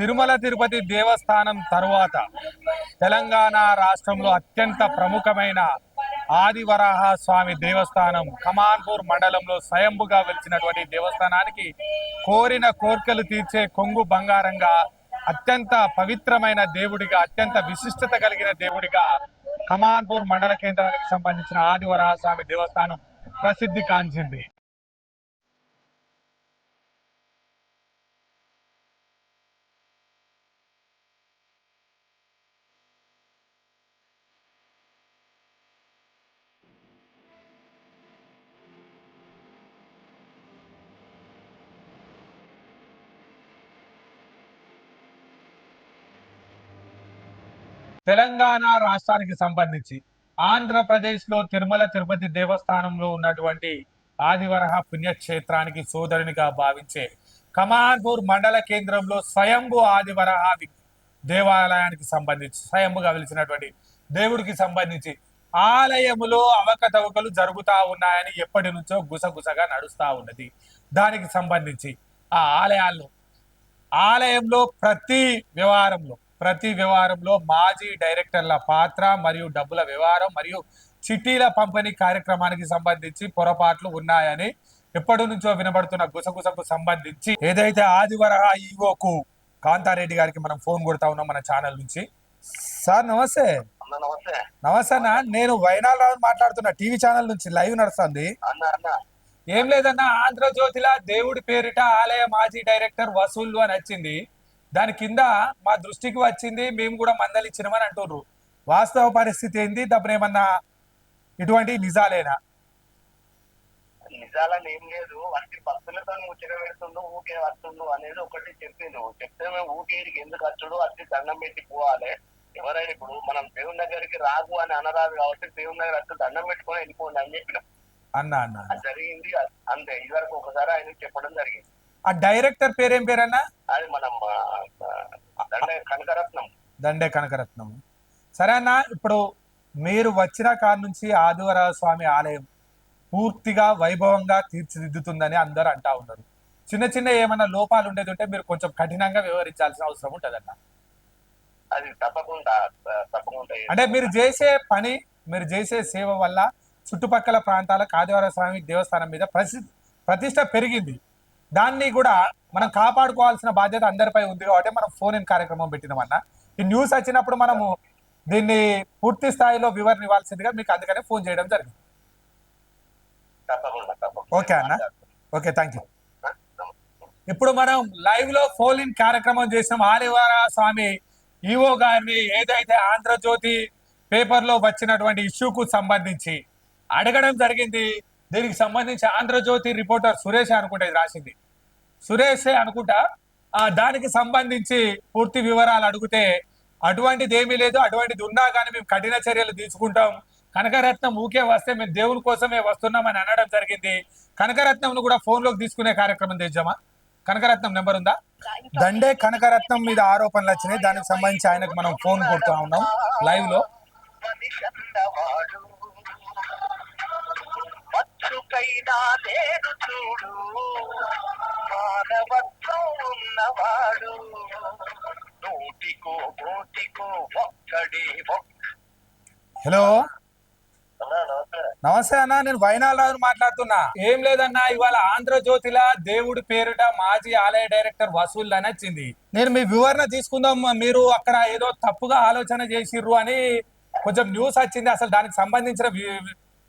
తిరుమల తిరుపతి దేవస్థానం తరువాత తెలంగాణ రాష్ట్రంలో అత్యంత ప్రముఖమైన ఆదివరాహ స్వామి దేవస్థానం కమాన్పూర్ మండలంలో స్వయంభుగా వెలిచినటువంటి దేవస్థానానికి కోరిన కోర్కెలు తీర్చే కొంగు బంగారంగా అత్యంత పవిత్రమైన దేవుడిగా అత్యంత విశిష్టత కలిగిన దేవుడిగా కమాన్పూర్ మండల కేంద్రానికి సంబంధించిన ఆదివరాహ స్వామి దేవస్థానం ప్రసిద్ధి కాంచింది. తెలంగాణ రాష్ట్రానికి సంబంధించి ఆంధ్రప్రదేశ్లో తిరుమల తిరుపతి దేవస్థానంలో ఉన్నటువంటి ఆదివరహ పుణ్యక్షేత్రానికి సోదరునిగా భావించే కమాన్పూర్ మండల కేంద్రంలో స్వయంభు ఆదివరహ దేవాలయానికి సంబంధించి స్వయంభుగా వెలిసినటువంటి దేవుడికి సంబంధించి ఆలయములో అవకతవకలు జరుగుతా ఉన్నాయని ఎప్పటి నుంచో గుసగుసగా నడుస్తూ ఉన్నది. దానికి సంబంధించి ఆ ఆలయాల్లో ఆలయంలో ప్రతి వ్యవహారంలో ప్రతి వ్యవహారంలో మాజీ డైరెక్టర్ల పాత్ర మరియు డబ్బుల వ్యవహారం మరియు చిట్టీల పంపిణీ కార్యక్రమానికి సంబంధించి పొరపాట్లు ఉన్నాయని ఎప్పటి నుంచో వినబడుతున్న గుసగుసకు సంబంధించి ఏదైతే ఆదివరహ ఈవోకు కాంతారెడ్డి గారికి మనం ఫోన్ కొడతా ఉన్నాం మన ఛానల్ నుంచి. సార్ నమస్తే. నమస్తే. అన్న. నేను వైనాల్ రావు మాట్లాడుతున్నా టీవీ ఛానల్ నుంచి లైవ్ నడుస్తుంది. ఏం లేదన్నా ఆంధ్రజ్యోతిలా దేవుడి పేరిట ఆలయ మాజీ డైరెక్టర్ వసూళ్ళు అని వచ్చింది. దాని కింద మా దృష్టికి వచ్చింది మేము కూడా మందలిచ్చినామని అంటుర్రు. వాస్తవ పరిస్థితి ఏంది? దప్పుడు ఏమన్నా ఇటువంటి నిజాలేనా? నిజాలని ఏం లేదు. వాటి భక్తులతో ముచ్చట పెడుతుండు ఊకే వస్తుండు అనేది ఒకటి చెప్పిండు. చెప్తే మేము ఊకేడికి ఎందుకు వచ్చుడు? వచ్చి దండం పెట్టి పోవాలి. ఎవరైనా ఇప్పుడు మనం దేవుని దగ్గరికి రాదు అని అనరాదు కాబట్టి దేవుని దగ్గర వచ్చి దండం పెట్టుకొని వెళ్ళిపోండి అని చెప్పిన. అన్న అన్న అది జరిగింది. అది అంతే. ఇదివరకు ఒకసారి ఆయన చెప్పడం జరిగింది. ఆ డైరెక్టర్ పేరేం పేరన్నా? అది మనం కనకరత్నం. దండే కనకరత్నం. సరే అన్న ఇప్పుడు మీరు వచ్చిన కాడ నుంచి ఆదివర స్వామి ఆలయం పూర్తిగా వైభవంగా తీర్చిదిద్దుతుందని అందరూ అంటా ఉన్నారు. చిన్న చిన్న ఏమైనా లోపాలు ఉండేది ఉంటే మీరు కొంచెం కఠినంగా వ్యవహరించాల్సిన అవసరం ఉంటుందన్న? అది తప్పకుండా అంటే మీరు చేసే పని మీరు చేసే సేవ వల్ల చుట్టుపక్కల ప్రాంతాలకు ఆదివార స్వామి దేవస్థానం మీద ప్రసి ప్రతిష్ట పెరిగింది. దాన్ని కూడా మనం కాపాడుకోవాల్సిన బాధ్యత అందరిపై ఉంది కాబట్టి మనం ఫోన్ ఇన్ కార్యక్రమం పెట్టినామన్న. ఈ న్యూస్ వచ్చినప్పుడు మనము దీన్ని పూర్తి స్థాయిలో వివరణ ఇవ్వాల్సిందిగా మీకు అందుకనే ఫోన్ చేయడం జరిగింది. ఓకే అన్న. Okay thank you. ఇప్పుడు మనం లైవ్లో ఫోన్ ఇన్ కార్యక్రమం చేసినాం. ఆదివార స్వామి ఈవో గారిని ఏదైతే ఆంధ్రజ్యోతి పేపర్లో వచ్చినటువంటి ఇష్యూకు సంబంధించి అడగడం జరిగింది. దీనికి సంబంధించి ఆంధ్రజ్యోతి రిపోర్టర్ సురేష్ అనుకుంటా ఇది రాసింది. సురేషే అనుకుంటా ఆ దానికి సంబంధించి పూర్తి వివరాలు అడిగితే అటువంటిది ఏమీ లేదు అటువంటిది ఉన్నా కానీ మేము కఠిన చర్యలు తీసుకుంటాం. కనకరత్నం ఊకే వస్తే మేము దేవుని కోసమే వస్తున్నామని అనడం జరిగింది. కనకరత్నంను కూడా ఫోన్లోకి తీసుకునే కార్యక్రమం తెచ్చామా కనకరత్నం నెంబర్ ఉందా? దండే కనకరత్నం మీద ఆరోపణలు వచ్చినాయి. దానికి సంబంధించి ఆయనకు మనం ఫోన్ కొడుతూ ఉన్నాం లైవ్లో మచ్చుకైనా లేడు చూడు. మానవత్వం ఉన్నవాడు. నూటికో కోటికో ఒక్కడే ఒక్క హలో? నమస్తే. అన్న నేను వైనాలరావు మాట్లాడుతున్నా. ఏం లేదన్నా ఇవాళ ఆంధ్రజ్యోతిలా దేవుడి పేరిట మాజీ ఆలయ డైరెక్టర్ వసూల్ అని వచ్చింది నేను మీ వివరణ తీసుకుందాం మీరు అక్కడ ఏదో తప్పుగా ఆలోచన చేసిర్రు అని కొంచెం న్యూస్ వచ్చింది. అసలు దానికి సంబంధించిన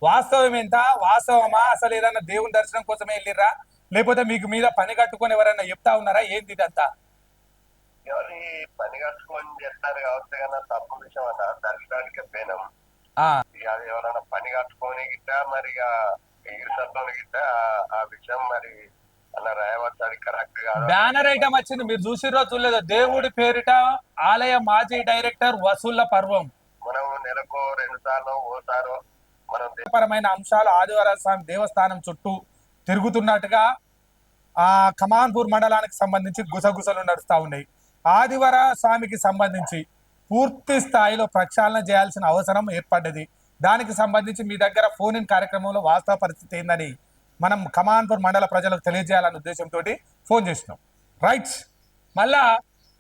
వాస్తవం ఎంత? వాస్తవమా? అసలు ఏదన్నా దేవుని దర్శనం కోసమే వెళ్ళిర్రా? లేకపోతే మీకు మీద పని కట్టుకొని ఎవరైనా చెప్తా ఉన్నారా? ఏంది ఇదంతా? ఎవరి పని కట్టుకొని చేస్తారు కాబట్టి కన్నా తప్పు విషయం అన్న దర్శనానికి పోయినాం అది ఎవరైనా పని కట్టుకొని గిట్ట మరి ఈర్షతో గిట్ట ఆ- విషయం మరి అలా రాయవచ్చు? కరెక్ట్ కాదు? బ్యానర్ ఐటమ్ వచ్చింది. మీరు చూసిర్రో చూడలేదో? దేవుడి పేరిట ఆలయ మాజీ డైరెక్టర్ వసూళ్ళ పర్వం. మనం నెలకు రెండు సార్లు ఓసారు మనం దే- పరమైన అంశాలు ఆదివార స్వామి దేవస్థానం చుట్టూ తిరుగుతున్నట్టుగా ఆ కమాన్పూర్ మండలానికి సంబంధించి గుసగుసలు నడుస్తూ ఉన్నాయి. ఆదివార స్వామికి సంబంధించి పూర్తి స్థాయిలో ప్రక్షాళన చేయాల్సిన అవసరం ఏర్పడ్డది. దానికి సంబంధించి మీ దగ్గర ఫోన్ ఇన్ కార్యక్రమంలో వాస్తవ పరిస్థితి ఏందని మనం కమాన్పూర్ మండల ప్రజలకు తెలియజేయాలనే ఉద్దేశంతో ఫోన్ చేసినాం. రైట్ మళ్ళా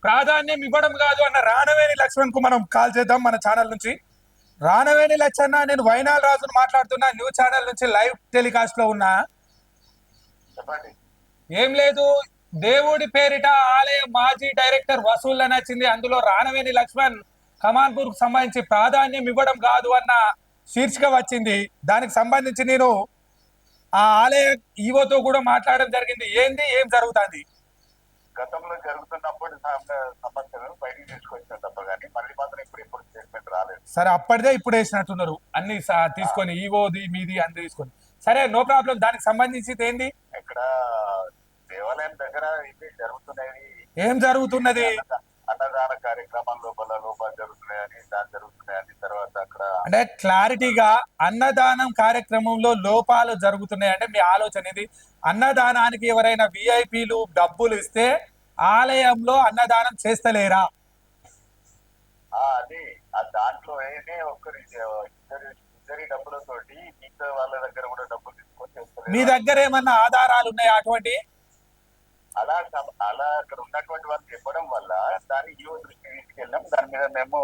ప్రాధాన్యం ఇవ్వడం కాదు అన్న రాణవేణి లక్ష్మణ్కు మనం కాల్ చేద్దాం మన ఛానల్ నుంచి. రానవేణి లక్ష్మణ నేను వైనాల్ రాజును మాట్లాడుతున్నా. న్యూస్ ఛానల్ నుంచి లైవ్ టెలికాస్ట్లో ఉన్నా. ఏం లేదు. దేవుడి పేరిట ఆలయ మాజీ డైరెక్టర్ వసూళ్ళ నచ్చింది. అందులో రానవేణి లక్ష్మణ్ కమాన్పూర్కు సంబంధించి ప్రాధాన్యం ఇవ్వడం కాదు అన్న శీర్షిక వచ్చింది. దానికి సంబంధించి నేను ఆ ఆలయ ఈవోతో కూడా మాట్లాడడం జరిగింది. ఏంది? ఏం జరుగుతుంది? గతంలో జరుగుతున్నప్పుడు సమ- సమస్యలను బయటికి తీసుకొచ్చిన తప్ప కానీ మళ్ళీ మాత్రం ఇప్పుడు ఇప్పుడు స్టేట్మెంట్ సరే అప్పటిదే ఇప్పుడు వేసినట్టున్నారు. అన్ని తీసుకొని ఈవోది మీది అన్ని తీసుకొని. సరే నో ప్రాబ్లం. దానికి సంబంధించి ఏంది? ఇక్కడ దేవాలయం దగ్గర ఇవి జరుగుతున్నాయి ఏం జరుగుతున్నది? అన్నద- అన్నదాన కార్యక్రమం లోపల లోపాలు జరుగుతున్నాయని దాని జరుగుతున్నాయని తర్వాత అక్కడ అంటే క్లారిటీగా అన్నదానం కార్యక్రమంలో లోపాలు జరుగుతున్నాయి అంటే మీ ఆలోచన ఇది. అన్నదానానికి ఎవరైనా విఐపీలు డబ్బులు ఇస్తే ఆలయంలో అన్నదానం చేస్తలేరా? అది ఆ దాంట్లో ఏదే ఒక్కరి ఇద్దరి ఇద్దరి డబ్బులతోటి మిగతా వాళ్ళ దగ్గర కూడా డబ్బులు తీసుకొని చేస్తారు మీ దగ్గర ఏమన్నా ఆధారాలు ఉన్నాయా అటువంటి అలా అలా అక్కడ ఉన్నటువంటి వాళ్ళు చెప్పడం వల్ల దాన్ని ఈవో దృష్టికి తీసుకెళ్ళాం దాని మీద మేము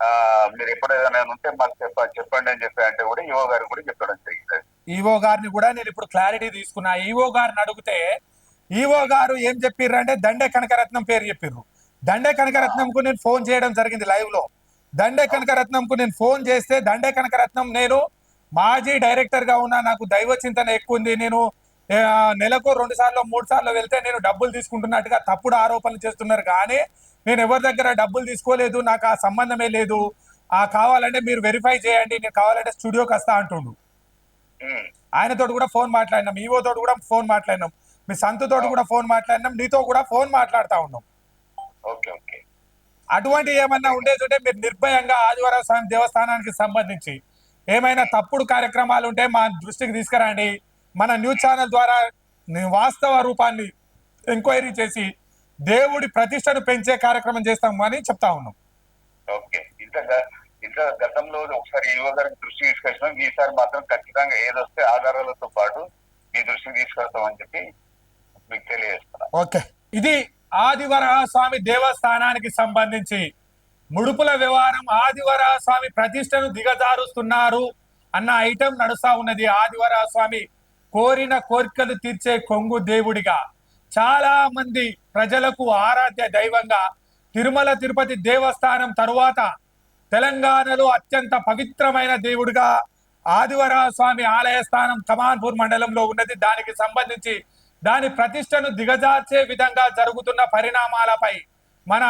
ఆ, మీరు ఎప్పుడు ఏదైనా ఉంటే మాకు చెప్ప చెప్పండి అని చెప్పి అంటే కూడా ఈవో గారు కూడా చెప్పడం జరిగింది. ఈవో గారిని కూడా నేను ఇప్పుడు క్లారిటీ తీసుకున్నా. ఈవో గారిని అడిగితే ఈవో గారు ఏం చెప్పిర్రు అంటే దండే కనకరత్నం పేరు చెప్పిర్రు. దండే కనకరత్నంకు నేను ఫోన్ చేయడం జరిగింది లైవ్లో దండే కనకరత్నంకు నేను ఫోన్ చేస్తే దండే కనకరత్నం నేను మాజీ డైరెక్టర్గా ఉన్నా నాకు దైవ చింతన ఎక్కువ ఉంది. నేను నెలకు రెండు సార్లు మూడు సార్లు వెళ్తే నేను డబ్బులు తీసుకుంటున్నట్టుగా తప్పుడు ఆరోపణలు చేస్తున్నారు. కానీ నేను ఎవరి దగ్గర డబ్బులు తీసుకోలేదు నాకు ఆ సంబంధమే లేదు. ఆ కావాలంటే మీరు వెరిఫై చేయండి నేను కావాలంటే స్టూడియోకి వస్తా అంటుండు. ఆయనతో కూడా ఫోన్ మాట్లాడినాం ఈవో తోటి కూడా ఫోన్ మాట్లాడినాం. మీ సంతుతో కూడా ఫోన్ మాట్లాడినాం నీతో కూడా ఫోన్ మాట్లాడుతా ఉన్నాం. ఓకే. అటువంటి ఏమన్నా ఉండేది ఉంటే మీరు నిర్భయంగా ఆదివారం స్వామి దేవస్థానానికి సంబంధించి ఏమైనా తప్పుడు కార్యక్రమాలు ఉంటే మా దృష్టికి తీసుకురండి. మన న్యూస్ ఛానల్ ద్వారా వాస్తవ రూపాన్ని ఎంక్వైరీ చేసి దేవుడి ప్రతిష్టను పెంచే కార్యక్రమం చేస్తాం అని చెప్తా ఉన్నాం. ఓకే. గతంలో ఒకసారి ఈవో గారికి దృష్టి తీసుకొచ్చినాం. ఈసారి మాత్రం ఖచ్చితంగా ఏదొస్తే ఆధారాలతో పాటు మీ దృష్టికి తీసుకొస్తామని చెప్పి మీకు తెలియజేస్తున్నా. ఓకే. ఇది ఆదివరహ స్వామి దేవస్థానానికి సంబంధించి ముడుపుల వ్యవహారం ఆదివరహ స్వామి ప్రతిష్టను దిగజారుస్తున్నారు అన్న ఐటెం నడుస్తా ఉన్నది. ఆదివరహ స్వామి కోరిన కోరికలు తీర్చే కొంగు దేవుడిగా చాలా మంది ప్రజలకు ఆరాధ్య దైవంగా తిరుమల తిరుపతి దేవస్థానం తరువాత తెలంగాణలో అత్యంత పవిత్రమైన దేవుడిగా ఆదివరహ స్వామి ఆలయ స్థానం కమాన్పూర్ మండలంలో ఉన్నది. దానికి సంబంధించి దాని ప్రతిష్టను దిగజార్చే విధంగా జరుగుతున్న పరిణామాలపై మన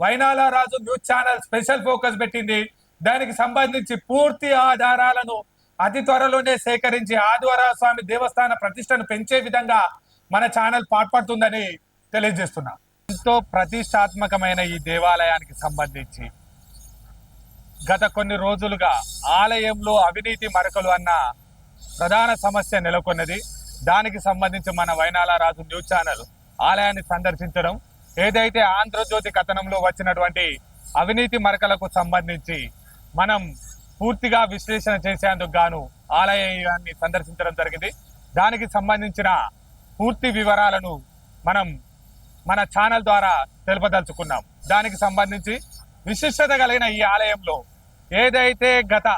Vainala Raju news channel special focus పెట్టింది. దానికి సంబంధించి పూర్తి ఆధారాలను అతి త్వరలోనే సేకరించి ఆదివారా స్వామి దేవస్థాన ప్రతిష్టను పెంచే విధంగా మన ఛానల్ పాటుపడుతుందని తెలియజేస్తున్నా. ఎంతో ప్రతిష్టాత్మకమైన ఈ దేవాలయానికి సంబంధించి గత కొన్ని రోజులుగా ఆలయంలో అవినీతి మరకలు అన్న ప్రధాన సమస్య నెలకొన్నది. దానికి సంబంధించి మన వైనాల రాజు న్యూస్ ఛానల్ ఆలయాన్ని సందర్శించడం ఏదైతే ఆంధ్రజ్యోతి కథనంలో వచ్చినటువంటి అవినీతి మరకలకు సంబంధించి మనం పూర్తిగా విశ్లేషణ చేసేందుకు గాను ఆలయాన్ని సందర్శించడం జరిగింది. దానికి సంబంధించిన పూర్తి వివరాలను మనం మన ఛానల్ ద్వారా తెలుపదలుచుకున్నాం. దానికి సంబంధించి విశిష్టత కలిగిన ఈ ఆలయంలో ఏదైతే గత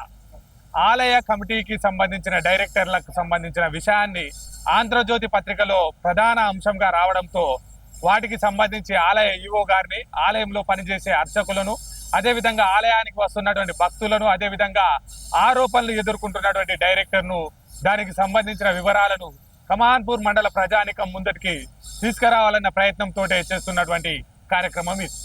ఆలయ కమిటీకి సంబంధించిన డైరెక్టర్లకు సంబంధించిన విషయాన్ని ఆంధ్రజ్యోతి పత్రికలో ప్రధాన అంశంగా రావడంతో వాటికి సంబంధించి ఆలయ ఈవో గారిని ఆలయంలో పనిచేసే అర్చకులను అదేవిధంగా ఆలయానికి వస్తున్నటువంటి భక్తులను అదేవిధంగా ఆరోపణలు ఎదుర్కొంటున్నటువంటి డైరెక్టర్ను దానికి సంబంధించిన వివరాలను కమాన్పూర్ మండల ప్రజానికం ముందటికి తీసుకురావాలన్న ప్రయత్నంతో చేస్తున్నటువంటి కార్యక్రమం ఇది.